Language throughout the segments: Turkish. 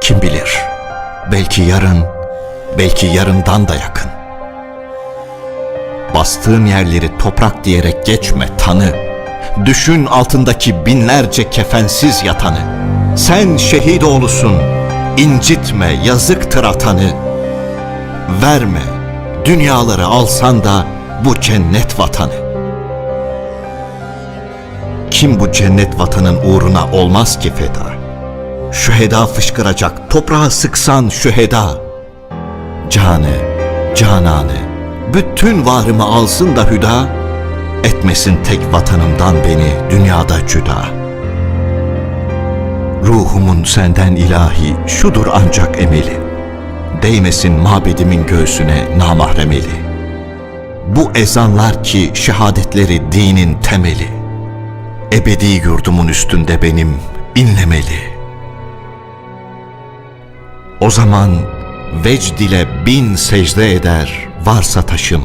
Kim bilir, belki yarın, belki yarından da yakın. Bastığın yerleri toprak diyerek geçme tanı. Düşün altındaki binlerce kefensiz yatanı. Sen şehit oğlusun, incitme yazıktır atanı. Verme, dünyaları alsan da bu cennet vatanı. Kim bu cennet vatanın uğruna olmaz ki feda? Şüheda fışkıracak, toprağa sıksan şüheda. Canı, cananı, bütün varımı alsın da hüda, etmesin tek vatanımdan beni dünyada cüda. Ruhumun senden ilahi şudur ancak emeli, değmesin mabedimin göğsüne namahremeli. Bu ezanlar ki şehadetleri dinin temeli, ebedi yurdumun üstünde benim inlemeli.'' O zaman vecd ile bin secde eder varsa taşım.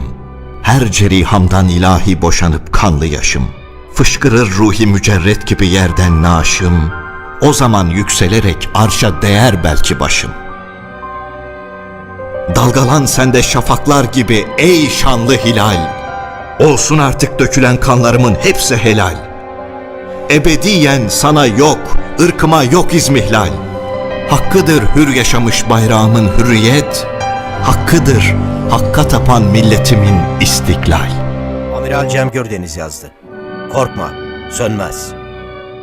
Her cerihamdan ilahi boşanıp kanlı yaşım. Fışkırır ruhi mücerret gibi yerden naşım. O zaman yükselerek arşa değer belki başım. Dalgalan sende şafaklar gibi ey şanlı hilal. Olsun artık dökülen kanlarımın hepsi helal. Ebediyen sana yok, ırkıma yok izmihlal. Hakkıdır hür yaşamış bayrağımın hürriyet, hakkıdır hakka tapan milletimin istiklal. Amiral Cem Gördeniz yazdı. Korkma, sönmez.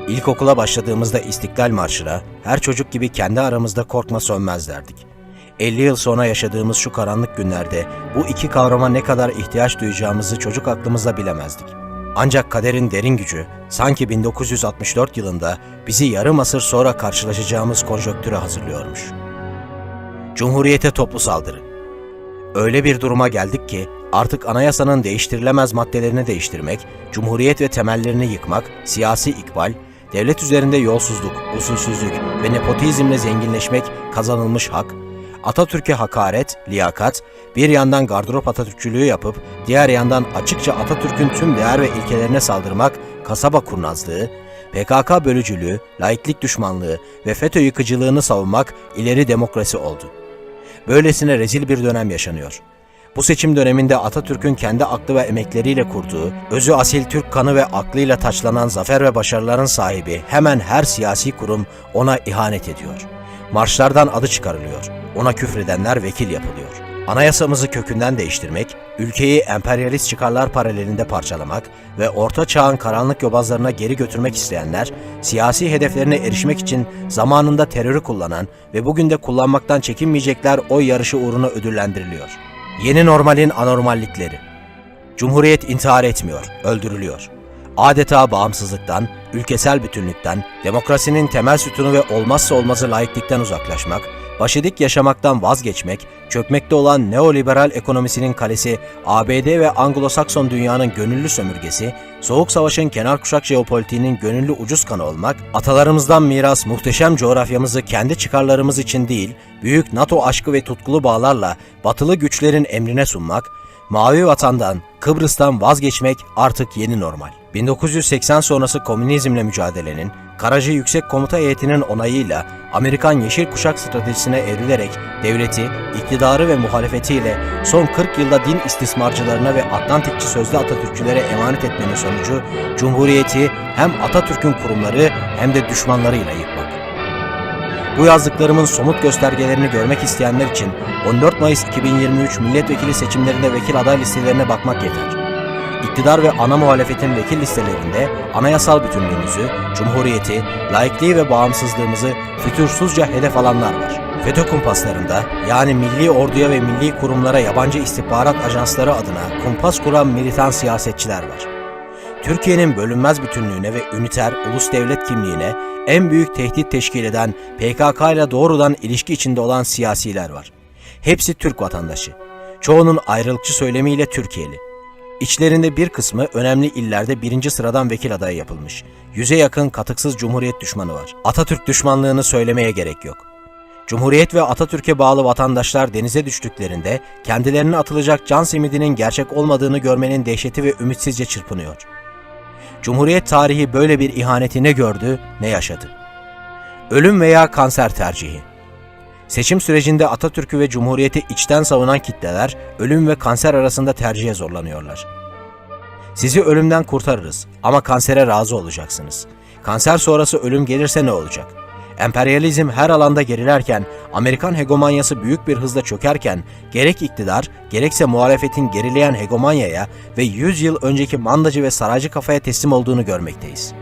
İlkokula başladığımızda İstiklal Marşı'na her çocuk gibi kendi aramızda korkma sönmez derdik. 50 yıl sonra yaşadığımız şu karanlık günlerde bu iki kavrama ne kadar ihtiyaç duyacağımızı çocuk aklımızla bilemezdik. Ancak kaderin derin gücü sanki 1964 yılında bizi yarım asır sonra karşılaşacağımız konjonktüre hazırlıyormuş. Cumhuriyete toplu saldırı. Öyle bir duruma geldik ki artık anayasanın değiştirilemez maddelerini değiştirmek, cumhuriyet ve temellerini yıkmak, siyasi ikbal, devlet üzerinde yolsuzluk, usulsüzlük ve nepotizmle zenginleşmek kazanılmış hak, Atatürk'e hakaret, liyakat, bir yandan gardırop Atatürkçülüğü yapıp diğer yandan açıkça Atatürk'ün tüm değer ve ilkelerine saldırmak kasaba kurnazlığı, PKK bölücülüğü, laiklik düşmanlığı ve FETÖ yıkıcılığını savunmak ileri demokrasi oldu. Böylesine rezil bir dönem yaşanıyor. Bu seçim döneminde Atatürk'ün kendi aklı ve emekleriyle kurduğu, özü asil Türk kanı ve aklıyla taçlanan zafer ve başarıların sahibi hemen her siyasi kurum ona ihanet ediyor. Marşlardan adı çıkarılıyor. Ona küfredenler vekil yapılıyor. Anayasamızı kökünden değiştirmek, ülkeyi emperyalist çıkarlar paralelinde parçalamak ve orta çağın karanlık yobazlarına geri götürmek isteyenler, siyasi hedeflerine erişmek için zamanında terörü kullanan ve bugün de kullanmaktan çekinmeyecekler oy yarışı uğruna ödüllendiriliyor. Yeni normalin anormallikleri. Cumhuriyet intihar etmiyor, öldürülüyor. Adeta bağımsızlıktan, ülkesel bütünlükten, demokrasinin temel sütunu ve olmazsa olmazı laiklikten uzaklaşmak, başedik yaşamaktan vazgeçmek, çökmekte olan neoliberal ekonomisinin kalesi, ABD ve Anglo-Sakson dünyanın gönüllü sömürgesi, Soğuk Savaş'ın kenar kuşak jeopolitiğinin gönüllü ucuz kanı olmak, atalarımızdan miras muhteşem coğrafyamızı kendi çıkarlarımız için değil, büyük NATO aşkı ve tutkulu bağlarla batılı güçlerin emrine sunmak, Mavi vatandan, Kıbrıs'tan vazgeçmek artık yeni normal. 1980 sonrası komünizmle mücadelenin, Karaca Yüksek Komuta Heyeti'nin onayıyla Amerikan Yeşil Kuşak stratejisine evrilerek devleti, iktidarı ve muhalefetiyle son 40 yılda din istismarcılarına ve Atlantikçi sözlü Atatürkçülere emanet etmenin sonucu Cumhuriyeti hem Atatürk'ün kurumları hem de düşmanlarıyla yıkmak. Bu yazdıklarımın somut göstergelerini görmek isteyenler için 14 Mayıs 2023 milletvekili seçimlerinde vekil aday listelerine bakmak yeter. İktidar ve ana muhalefetin vekil listelerinde anayasal bütünlüğümüzü, cumhuriyeti, laikliği ve bağımsızlığımızı fütursuzca hedef alanlar var. FETÖ kumpaslarında yani milli orduya ve milli kurumlara yabancı istihbarat ajansları adına kumpas kuran militan siyasetçiler var. Türkiye'nin bölünmez bütünlüğüne ve üniter ulus devlet kimliğine en büyük tehdit teşkil eden PKK ile doğrudan ilişki içinde olan siyasiler var. Hepsi Türk vatandaşı. Çoğunun ayrılıkçı söylemiyle Türkiye'li. İçlerinde bir kısmı önemli illerde birinci sıradan vekil adayı yapılmış. Yüze yakın katıksız cumhuriyet düşmanı var. Atatürk düşmanlığını söylemeye gerek yok. Cumhuriyet ve Atatürk'e bağlı vatandaşlar denize düştüklerinde kendilerine atılacak can simidinin gerçek olmadığını görmenin dehşeti ve ümitsizce çırpınıyor. Cumhuriyet tarihi böyle bir ihaneti ne gördü ne yaşadı. Ölüm veya kanser tercihi. Seçim sürecinde Atatürk'ü ve Cumhuriyeti içten savunan kitleler ölüm ve kanser arasında tercihe zorlanıyorlar. Sizi ölümden kurtarırız ama kansere razı olacaksınız. Kanser sonrası ölüm gelirse ne olacak? Emperyalizm her alanda gerilerken, Amerikan hegemonyası büyük bir hızla çökerken, gerek iktidar, gerekse muhalefetin gerileyen hegemonyaya ve 100 yıl önceki mandacı ve saraycı kafaya teslim olduğunu görmekteyiz.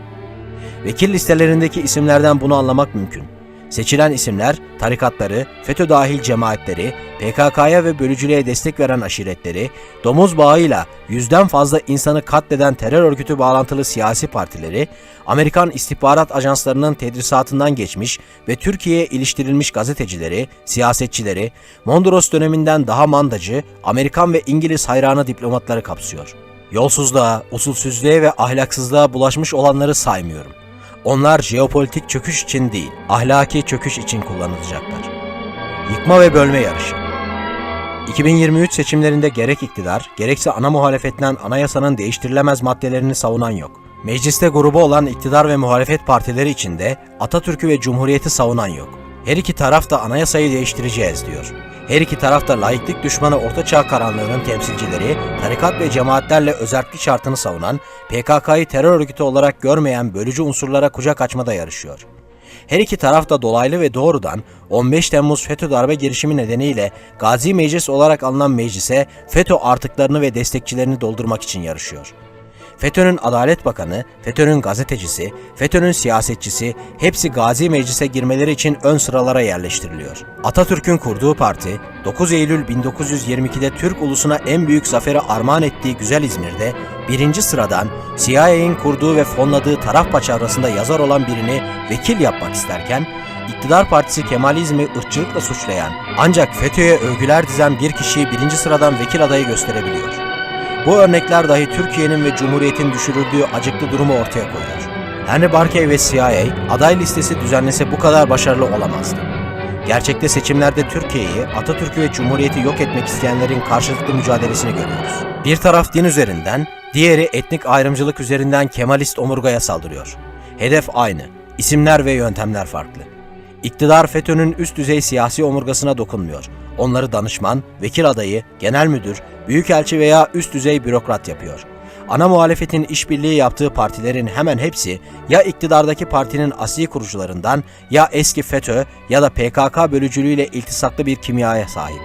Vekil listelerindeki isimlerden bunu anlamak mümkün. Seçilen isimler, tarikatları, FETÖ dahil cemaatleri, PKK'ya ve bölücülüğe destek veren aşiretleri, domuz bağıyla yüzden fazla insanı katleden terör örgütü bağlantılı siyasi partileri, Amerikan istihbarat ajanslarının tedrisatından geçmiş ve Türkiye'ye iliştirilmiş gazetecileri, siyasetçileri, Mondros döneminden daha mandacı, Amerikan ve İngiliz hayranı diplomatları kapsıyor. Yolsuzluğa, usulsüzlüğe ve ahlaksızlığa bulaşmış olanları saymıyorum. Onlar jeopolitik çöküş için değil, ahlaki çöküş için kullanılacaklar. Yıkma ve bölme yarışı. 2023 seçimlerinde gerek iktidar, gerekse ana muhalefetten anayasanın değiştirilemez maddelerini savunan yok. Mecliste grubu olan iktidar ve muhalefet partileri içinde Atatürk'ü ve Cumhuriyeti savunan yok. Her iki taraf da anayasayı değiştireceğiz diyor. Her iki taraf da laiklik düşmanı ortaçağ karanlığının temsilcileri, tarikat ve cemaatlerle özerklik şartını savunan, PKK'yı terör örgütü olarak görmeyen bölücü unsurlara kucak açmada yarışıyor. Her iki taraf da dolaylı ve doğrudan 15 Temmuz FETÖ darbe girişimi nedeniyle Gazi Meclis olarak alınan meclise FETÖ artıklarını ve destekçilerini doldurmak için yarışıyor. FETÖ'nün Adalet Bakanı, FETÖ'nün gazetecisi, FETÖ'nün siyasetçisi hepsi Gazi Meclis'e girmeleri için ön sıralara yerleştiriliyor. Atatürk'ün kurduğu parti, 9 Eylül 1922'de Türk ulusuna en büyük zaferi armağan ettiği güzel İzmir'de birinci sıradan CIA'nin kurduğu ve fonladığı taraf paçavrasında yazar olan birini vekil yapmak isterken, İktidar Partisi Kemalizmi ırkçılıkla suçlayan ancak FETÖ'ye övgüler dizen bir kişiyi birinci sıradan vekil adayı gösterebiliyor. Bu örnekler dahi Türkiye'nin ve Cumhuriyet'in düşürüldüğü acıklı durumu ortaya koyuyor. Henry Barkey ve CIA aday listesi düzenlese bu kadar başarılı olamazdı. Gerçekte seçimlerde Türkiye'yi, Atatürk'ü ve Cumhuriyet'i yok etmek isteyenlerin karşılıklı mücadelesini görüyoruz. Bir taraf din üzerinden, diğeri etnik ayrımcılık üzerinden Kemalist omurgaya saldırıyor. Hedef aynı, isimler ve yöntemler farklı. İktidar FETÖ'nün üst düzey siyasi omurgasına dokunmuyor. Onları danışman, vekil adayı, genel müdür, büyükelçi veya üst düzey bürokrat yapıyor. Ana muhalefetin işbirliği yaptığı partilerin hemen hepsi ya iktidardaki partinin asli kurucularından ya eski FETÖ ya da PKK bölücülüğüyle iltisaklı bir kimyaya sahip.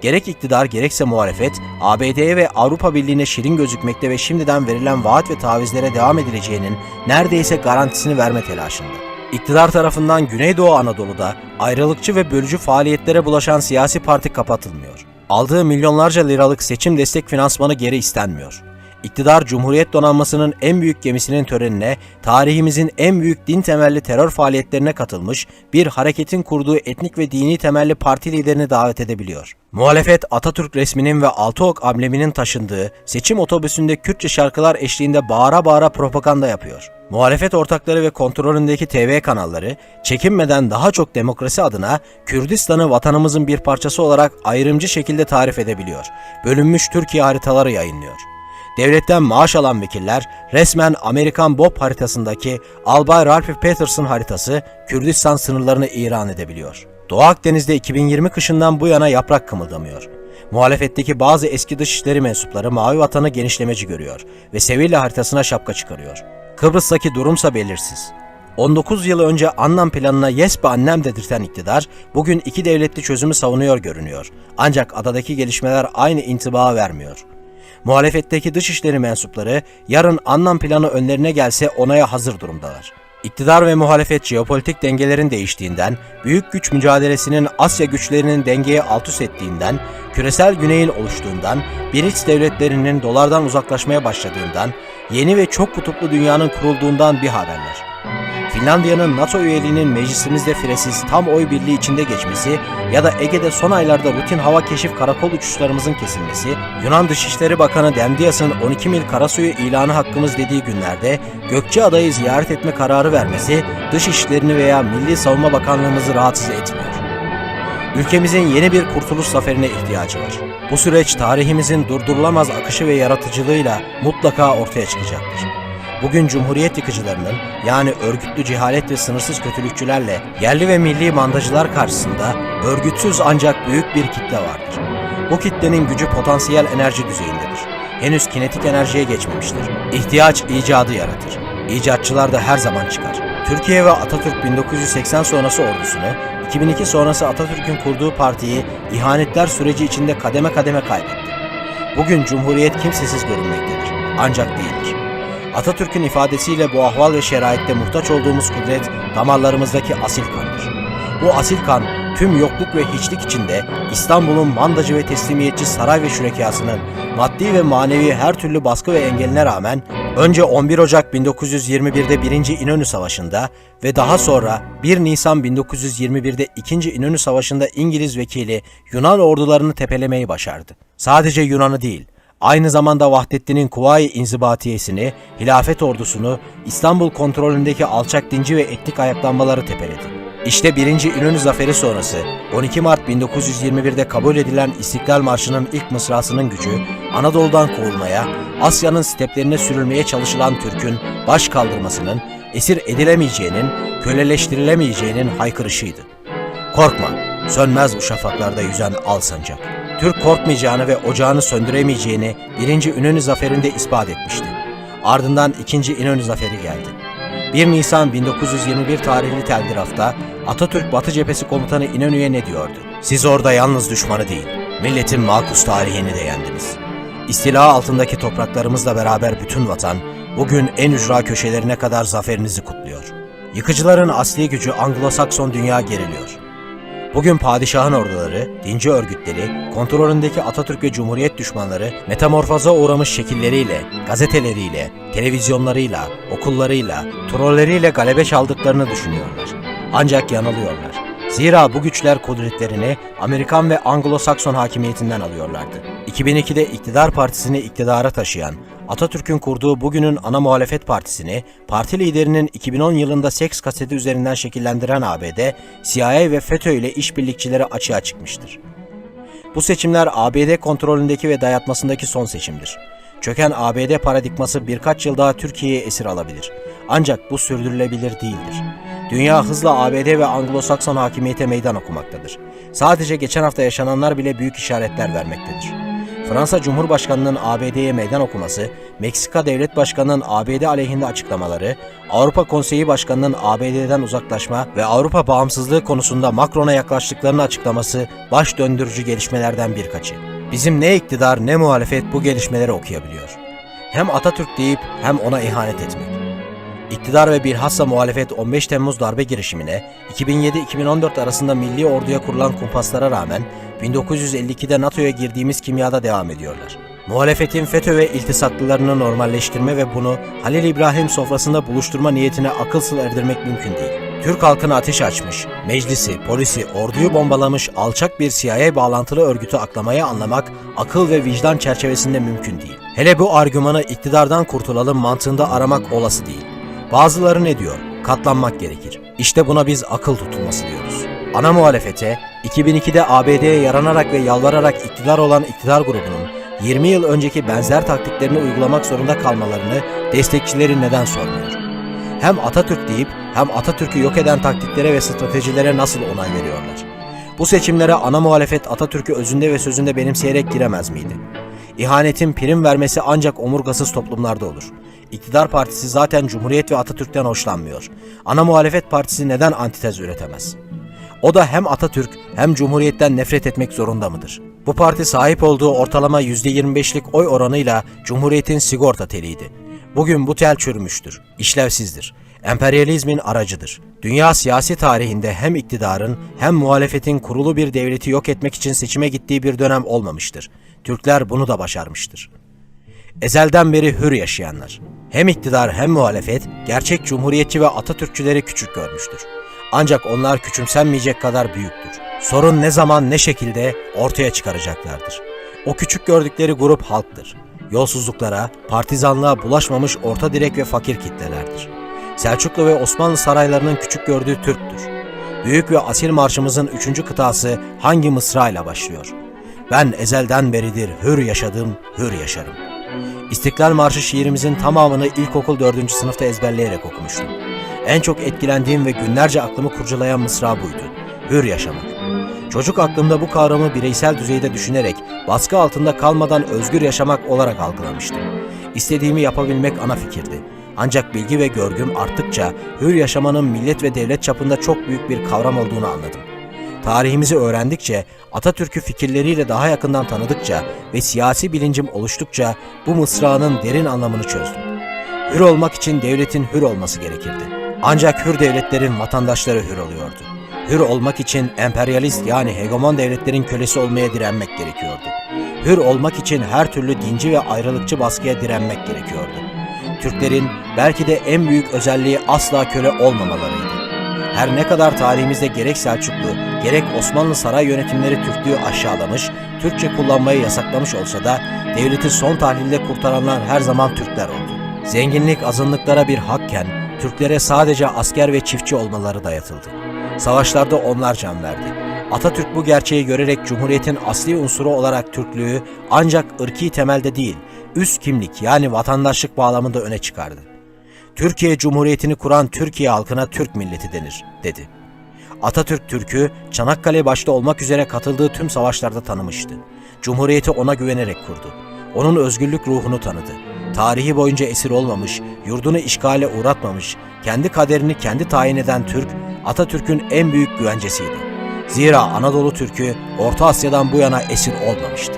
Gerek iktidar gerekse muhalefet, ABD'ye ve Avrupa Birliği'ne şirin gözükmekte ve şimdiden verilen vaat ve tavizlere devam edileceğinin neredeyse garantisini verme telaşında. İktidar tarafından Güneydoğu Anadolu'da ayrılıkçı ve bölücü faaliyetlere bulaşan siyasi parti kapatılmıyor. Aldığı milyonlarca liralık seçim destek finansmanı geri istenmiyor. İktidar Cumhuriyet Donanması'nın en büyük gemisinin törenine, tarihimizin en büyük din temelli terör faaliyetlerine katılmış bir hareketin kurduğu etnik ve dini temelli parti liderini davet edebiliyor. Muhalefet Atatürk resminin ve Altıok ambleminin taşındığı seçim otobüsünde Kürtçe şarkılar eşliğinde bağıra bağıra propaganda yapıyor. Muhalefet ortakları ve kontrolündeki TV kanalları çekinmeden daha çok demokrasi adına Kürdistan'ı vatanımızın bir parçası olarak ayrımcı şekilde tarif edebiliyor. Bölünmüş Türkiye haritaları yayınlıyor. Devletten maaş alan vekiller resmen Amerikan Bob haritasındaki Albay Ralph Peterson haritası Kürdistan sınırlarını ilan edebiliyor. Doğu Akdeniz'de 2020 kışından bu yana yaprak kımıldamıyor. Muhalefetteki bazı eski dışişleri mensupları Mavi Vatan'ı genişlemeci görüyor ve Sevilla haritasına şapka çıkarıyor. Kıbrıs'taki durumsa belirsiz. 19 yıl önce Annan planına yes be annem dedirten iktidar, bugün iki devletli çözümü savunuyor görünüyor. Ancak adadaki gelişmeler aynı intibağı vermiyor. Muhalefetteki dışişleri mensupları yarın Annan planı önlerine gelse onaya hazır durumdalar. İktidar ve muhalefet jeopolitik dengelerin değiştiğinden, büyük güç mücadelesinin Asya güçlerinin dengeye alt üst ettiğinden, küresel güneyin oluştuğundan, BRICS devletlerinin dolardan uzaklaşmaya başladığından, yeni ve çok kutuplu dünyanın kurulduğundan bir haberler. Finlandiya'nın NATO üyeliğinin meclisimizde firesiz tam oy birliği içinde geçmesi ya da Ege'de son aylarda rutin hava keşif karakol uçuşlarımızın kesilmesi, Yunan Dışişleri Bakanı Dendias'ın 12 mil karasuyu ilanı hakkımız dediği günlerde Gökçeada'yı ziyaret etme kararı vermesi, dışişlerini veya Milli Savunma Bakanlığımızı rahatsız etmiyor. Ülkemizin yeni bir kurtuluş zaferine ihtiyacı var. Bu süreç tarihimizin durdurulamaz akışı ve yaratıcılığıyla mutlaka ortaya çıkacaktır. Bugün Cumhuriyet yıkıcılarının yani örgütlü cehalet ve sınırsız kötülükçülerle yerli ve milli mandacılar karşısında örgütsüz ancak büyük bir kitle vardır. Bu kitlenin gücü potansiyel enerji düzeyindedir. Henüz kinetik enerjiye geçmemiştir. İhtiyaç icadı yaratır. İcatçılar da her zaman çıkar. Türkiye ve Atatürk 1980 sonrası ordusunu, 2002 sonrası Atatürk'ün kurduğu partiyi ihanetler süreci içinde kademe kademe kaybetti. Bugün Cumhuriyet kimsesiz görünmektedir. Ancak değildir. Atatürk'ün ifadesiyle bu ahval ve şeraitte muhtaç olduğumuz kudret damarlarımızdaki asil kandır. Bu asil kan tüm yokluk ve hiçlik içinde İstanbul'un mandacı ve teslimiyetçi saray ve şürekasının maddi ve manevi her türlü baskı ve engeline rağmen önce 11 Ocak 1921'de 1. İnönü Savaşı'nda ve daha sonra 1 Nisan 1921'de 2. İnönü Savaşı'nda İngiliz vekili Yunan ordularını tepelemeyi başardı. Sadece Yunan'ı değil, Aynı zamanda Vahdettin'in Kuvayi İnzibatiyesini, hilafet ordusunu, İstanbul kontrolündeki alçak dinci ve etnik ayaklanmaları tepeledi. İşte 1. İnönü Zaferi sonrası 12 Mart 1921'de kabul edilen İstiklal Marşı'nın ilk mısrasının gücü Anadolu'dan kovulmaya, Asya'nın steplerine sürülmeye çalışılan Türk'ün baş kaldırmasının, esir edilemeyeceğinin, köleleştirilemeyeceğinin haykırışıydı. Korkma, sönmez bu şafaklarda yüzen al sancak. Türk korkmayacağını ve ocağını söndüremeyeceğini 1. İnönü Zaferi'nde ispat etmişti. Ardından 2. İnönü Zaferi geldi. 1 Nisan 1921 tarihli telgrafta Atatürk Batı Cephesi Komutanı İnönü'ye ne diyordu? Siz orada yalnız düşmanı değil, milletin makus tarihini de yendiniz. İstila altındaki topraklarımızla beraber bütün vatan, bugün en ücra köşelerine kadar zaferinizi kutluyor. Yıkıcıların asli gücü Anglo-Sakson dünya geriliyor. Bugün padişahın orduları, dinci örgütleri, kontrolündeki Atatürk ve Cumhuriyet düşmanları metamorfoza uğramış şekilleriyle, gazeteleriyle, televizyonlarıyla, okullarıyla, trolleriyle galebe çaldıklarını düşünüyorlar. Ancak yanılıyorlar. Zira bu güçler kudretlerini Amerikan ve Anglo-Sakson hakimiyetinden alıyorlardı. 2002'de iktidar partisini iktidara taşıyan, Atatürk'ün kurduğu bugünün ana muhalefet partisini, parti liderinin 2010 yılında seks kaseti üzerinden şekillendiren ABD, CIA ve FETÖ ile işbirlikçileri açığa çıkmıştır. Bu seçimler ABD kontrolündeki ve dayatmasındaki son seçimdir. Çöken ABD paradigması birkaç yıl daha Türkiye'ye esir alabilir. Ancak bu sürdürülebilir değildir. Dünya hızla ABD ve Anglo-Sakson hakimiyete meydan okumaktadır. Sadece geçen hafta yaşananlar bile büyük işaretler vermektedir. Fransa Cumhurbaşkanı'nın ABD'ye meydan okuması, Meksika Devlet Başkanı'nın ABD aleyhinde açıklamaları, Avrupa Konseyi Başkanı'nın ABD'den uzaklaşma ve Avrupa bağımsızlığı konusunda Macron'a yaklaştıklarını açıklaması baş döndürücü gelişmelerden birkaçı. Bizim ne iktidar ne muhalefet bu gelişmeleri okuyabiliyor. Hem Atatürk deyip hem ona ihanet etmek. İktidar ve bilhassa muhalefet 15 Temmuz darbe girişimine, 2007-2014 arasında milli orduya kurulan kumpaslara rağmen 1952'de NATO'ya girdiğimiz kimyada devam ediyorlar. Muhalefetin FETÖ ve iltisaklılarını normalleştirme ve bunu Halil İbrahim sofrasında buluşturma niyetine akıl sır erdirmek mümkün değil. Türk halkına ateş açmış, meclisi, polisi, orduyu bombalamış alçak bir CIA bağlantılı örgütü aklamayı anlamak akıl ve vicdan çerçevesinde mümkün değil. Hele bu argümanı iktidardan kurtulalım mantığında aramak olası değil. Bazıları ne diyor? Katlanmak gerekir. İşte buna biz akıl tutulması diyoruz. Ana muhalefete 2002'de ABD'ye yaranarak ve yalvararak iktidar olan iktidar grubunun 20 yıl önceki benzer taktiklerini uygulamak zorunda kalmalarını destekçileri neden sormuyor? Hem Atatürk deyip hem Atatürk'ü yok eden taktiklere ve stratejilere nasıl onay veriyorlar? Bu seçimlere ana muhalefet Atatürk'ü özünde ve sözünde benimseyerek giremez miydi? İhanetin prim vermesi ancak omurgasız toplumlarda olur. İktidar partisi zaten Cumhuriyet ve Atatürk'ten hoşlanmıyor. Ana muhalefet partisi neden antitez üretemez? O da hem Atatürk hem Cumhuriyet'ten nefret etmek zorunda mıdır? Bu parti sahip olduğu ortalama %25'lik oy oranıyla Cumhuriyet'in sigorta teliydi. Bugün bu tel çürümüştür, işlevsizdir. Emperyalizmin aracıdır. Dünya siyasi tarihinde hem iktidarın hem muhalefetin kurulu bir devleti yok etmek için seçime gittiği bir dönem olmamıştır. Türkler bunu da başarmıştır. Ezelden beri hür yaşayanlar. Hem iktidar hem muhalefet gerçek cumhuriyetçi ve Atatürkçüleri küçük görmüştür. Ancak onlar küçümsenmeyecek kadar büyüktür. Sorun ne zaman ne şekilde ortaya çıkaracaklardır. O küçük gördükleri grup halktır. Yolsuzluklara, partizanlığa bulaşmamış orta direk ve fakir kitlelerdir. Selçuklu ve Osmanlı saraylarının küçük gördüğü Türktür. Büyük ve asil marşımızın üçüncü kıtası hangi mısra ile başlıyor? Ben ezelden beridir hür yaşadım, hür yaşarım. İstiklal Marşı şiirimizin tamamını ilkokul 4. sınıfta ezberleyerek okumuştum. En çok etkilendiğim ve günlerce aklımı kurcalayan mısra buydu. Hür yaşamak. Çocuk aklımda bu kavramı bireysel düzeyde düşünerek baskı altında kalmadan özgür yaşamak olarak algılamıştım. İstediğimi yapabilmek ana fikirdi. Ancak bilgi ve görgüm arttıkça hür yaşamanın millet ve devlet çapında çok büyük bir kavram olduğunu anladım. Tarihimizi öğrendikçe, Atatürk'ü fikirleriyle daha yakından tanıdıkça ve siyasi bilincim oluştukça bu mısranın derin anlamını çözdüm. Hür olmak için devletin hür olması gerekirdi. Ancak hür devletlerin vatandaşları hür oluyordu. Hür olmak için emperyalist yani hegemon devletlerin kölesi olmaya direnmek gerekiyordu. Hür olmak için her türlü dinci ve ayrılıkçı baskıya direnmek gerekiyordu. Türklerin belki de en büyük özelliği asla köle olmamalarıydı. Her ne kadar tarihimizde gerek Selçuklu, gerek Osmanlı saray yönetimleri Türklüğü aşağılamış, Türkçe kullanmayı yasaklamış olsa da devleti son tahlilde kurtaranlar her zaman Türkler oldu. Zenginlik azınlıklara bir hakken, Türklere sadece asker ve çiftçi olmaları dayatıldı. Savaşlarda onlar can verdi. Atatürk bu gerçeği görerek Cumhuriyet'in asli unsuru olarak Türklüğü ancak ırki temelde değil, üst kimlik yani vatandaşlık bağlamında öne çıkardı. Türkiye Cumhuriyeti'ni kuran Türkiye halkına Türk milleti denir, dedi. Atatürk Türk'ü Çanakkale başta olmak üzere katıldığı tüm savaşlarda tanımıştı. Cumhuriyeti ona güvenerek kurdu. Onun özgürlük ruhunu tanıdı. Tarihi boyunca esir olmamış, yurdunu işgale uğratmamış, kendi kaderini kendi tayin eden Türk, Atatürk'ün en büyük güvencesiydi. Zira Anadolu Türk'ü Orta Asya'dan bu yana esir olmamıştı.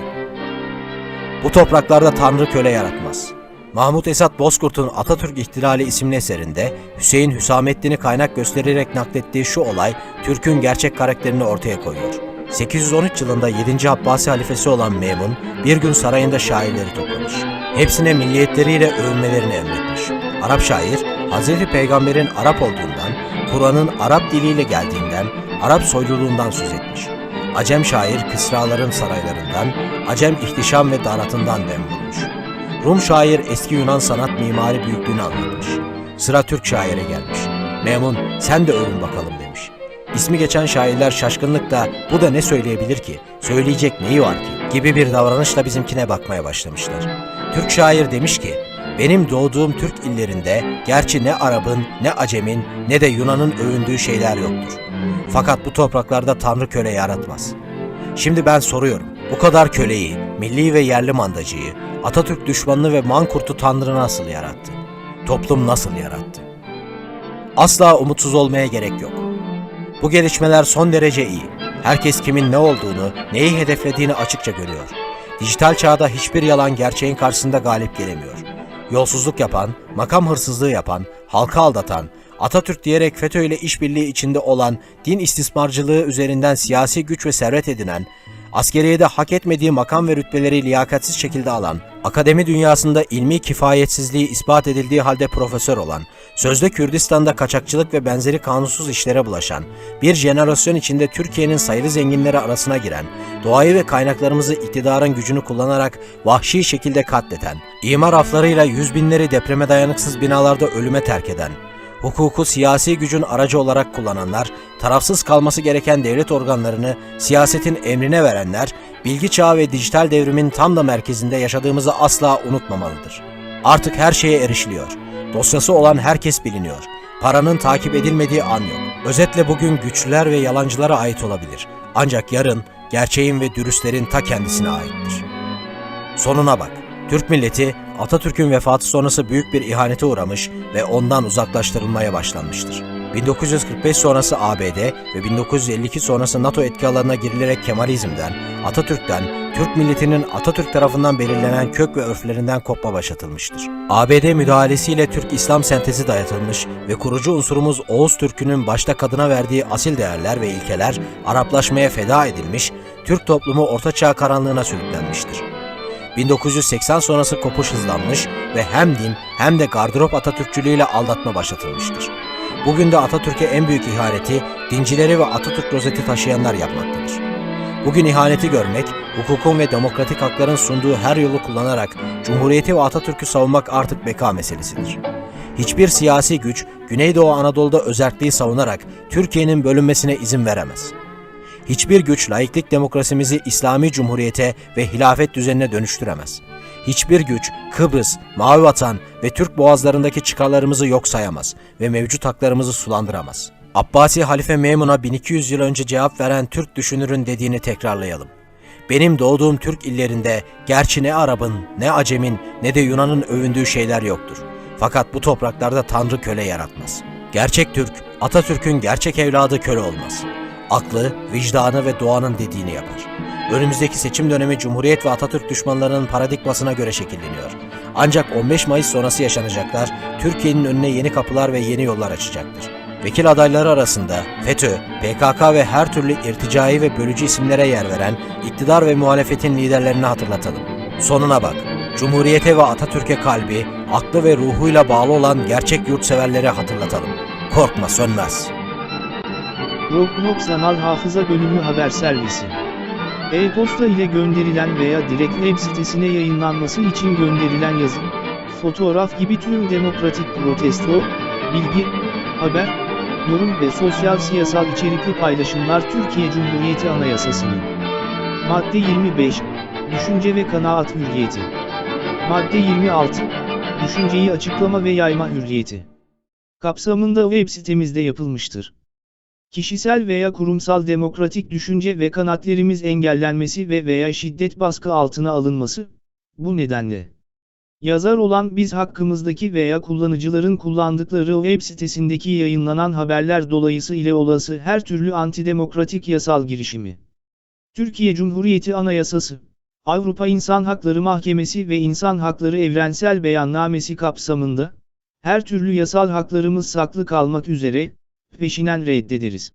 Bu topraklarda Tanrı köle yaratmaz. Mahmut Esat Bozkurt'un Atatürk İhtilali isimli eserinde Hüseyin Hüsamettin'i kaynak göstererek naklettiği şu olay Türk'ün gerçek karakterini ortaya koyuyor. 813 yılında 7. Abbasi halifesi olan Memun bir gün sarayında şairleri toplamış. Hepsine milliyetleriyle övünmelerini emretmiş. Arap şair, Hazreti Peygamber'in Arap olduğundan, Kur'an'ın Arap diliyle geldiğinden, Arap soyluluğundan söz etmiş. Acem şair kısraların saraylarından, Acem ihtişam ve daratından dem. Rum şair eski Yunan sanat mimari büyüklüğünü anlatmış. Sıra Türk şaire gelmiş. Memun sen de övün bakalım demiş. İsmi geçen şairler şaşkınlıkla bu da ne söyleyebilir ki, söyleyecek neyi var ki gibi bir davranışla bizimkine bakmaya başlamışlar. Türk şair demiş ki, benim doğduğum Türk illerinde gerçi ne Arap'ın, ne Acem'in, ne de Yunan'ın övündüğü şeyler yoktur. Fakat bu topraklarda Tanrı köle yaratmaz. Şimdi ben soruyorum, bu kadar köleyi, milli ve yerli mandacıyı, Atatürk düşmanını ve mankurtu Tanrı nasıl yarattı? Toplum nasıl yarattı? Asla umutsuz olmaya gerek yok. Bu gelişmeler son derece iyi. Herkes kimin ne olduğunu, neyi hedeflediğini açıkça görüyor. Dijital çağda hiçbir yalan gerçeğin karşısında galip gelemiyor. Yolsuzluk yapan, makam hırsızlığı yapan, halka aldatan, Atatürk diyerek FETÖ ile işbirliği içinde olan, din istismarcılığı üzerinden siyasi güç ve servet edinen, askeriyede hak etmediği makam ve rütbeleri liyakatsiz şekilde alan, akademi dünyasında ilmi kifayetsizliği ispat edildiği halde profesör olan, sözde Kürdistan'da kaçakçılık ve benzeri kanunsuz işlere bulaşan, bir jenerasyon içinde Türkiye'nin sayılı zenginleri arasına giren, doğayı ve kaynaklarımızı iktidarın gücünü kullanarak vahşi şekilde katleden, imar aflarıyla yüz binleri depreme dayanıksız binalarda ölüme terk eden, hukuku siyasi gücün aracı olarak kullananlar, tarafsız kalması gereken devlet organlarını siyasetin emrine verenler, bilgi çağı ve dijital devrimin tam da merkezinde yaşadığımızı asla unutmamalıdır. Artık her şeye erişiliyor. Dosyası olan herkes biliniyor. Paranın takip edilmediği an yok. Özetle bugün güçlüler ve yalancılara ait olabilir. Ancak yarın gerçeğin ve dürüstlerin ta kendisine aittir. Sonuna bak. Türk milleti Atatürk'ün vefatı sonrası büyük bir ihanete uğramış ve ondan uzaklaştırılmaya başlanmıştır. 1945 sonrası ABD ve 1952 sonrası NATO etki alanına girilerek Kemalizm'den, Atatürk'ten, Türk milletinin Atatürk tarafından belirlenen kök ve örflerinden kopma başlatılmıştır. ABD müdahalesiyle Türk İslam sentezi dayatılmış ve kurucu unsurumuz Oğuz Türk'ünün başta kadına verdiği asil değerler ve ilkeler Araplaşmaya feda edilmiş, Türk toplumu ortaçağ karanlığına sürüklenmiştir. 1980 sonrası kopuş hızlanmış ve hem din hem de gardırop Atatürkçülüğüyle aldatma başlatılmıştır. Bugün de Atatürk'e en büyük ihaneti dincileri ve Atatürk rozeti taşıyanlar yapmaktadır. Bugün ihaneti görmek, hukukun ve demokratik hakların sunduğu her yolu kullanarak Cumhuriyeti ve Atatürk'ü savunmak artık beka meselesidir. Hiçbir siyasi güç Güneydoğu Anadolu'da özerkliği savunarak Türkiye'nin bölünmesine izin veremez. Hiçbir güç laiklik demokrasimizi İslami Cumhuriyete ve hilafet düzenine dönüştüremez. Hiçbir güç Kıbrıs, Mavi Vatan ve Türk boğazlarındaki çıkarlarımızı yok sayamaz ve mevcut haklarımızı sulandıramaz. Abbasi Halife Memun'a 1200 yıl önce cevap veren Türk düşünürün dediğini tekrarlayalım. Benim doğduğum Türk illerinde gerçi ne Arap'ın, ne Acem'in, ne de Yunan'ın övündüğü şeyler yoktur. Fakat bu topraklarda Tanrı köle yaratmaz. Gerçek Türk, Atatürk'ün gerçek evladı köle olmaz. Aklı, vicdanı ve doğanın dediğini yapar. Önümüzdeki seçim dönemi Cumhuriyet ve Atatürk düşmanlarının paradigmasına göre şekilleniyor. Ancak 15 Mayıs sonrası yaşanacaklar Türkiye'nin önüne yeni kapılar ve yeni yollar açacaktır. Vekil adayları arasında FETÖ, PKK ve her türlü irticai ve bölücü isimlere yer veren iktidar ve muhalefetin liderlerini hatırlatalım. Sonuna bak. Cumhuriyete ve Atatürk'e kalbi, aklı ve ruhuyla bağlı olan gerçek yurtseverleri hatırlatalım. Korkma sönmez. Roblox Sanal Hafıza Bölümü Haber Servisi. E-posta ile gönderilen veya direkt web sitesine yayınlanması için gönderilen yazı, fotoğraf gibi tüm demokratik protesto, bilgi, haber, yorum ve sosyal siyasal içerikli paylaşımlar Türkiye Cumhuriyeti Anayasası'nın. Madde 25, Düşünce ve kanaat hürriyeti. Madde 26, Düşünceyi açıklama ve yayma hürriyeti. Kapsamında web sitemizde yapılmıştır. Kişisel veya kurumsal demokratik düşünce ve kanatlarımız engellenmesi ve veya şiddet baskı altına alınması, bu nedenle. Yazar olan biz hakkımızdaki veya kullanıcıların kullandıkları web sitesindeki yayınlanan haberler dolayısıyla olası her türlü antidemokratik yasal girişimi. Türkiye Cumhuriyeti Anayasası, Avrupa İnsan Hakları Mahkemesi ve İnsan Hakları Evrensel Beyannamesi kapsamında, her türlü yasal haklarımız saklı kalmak üzere, peşinen reddederiz.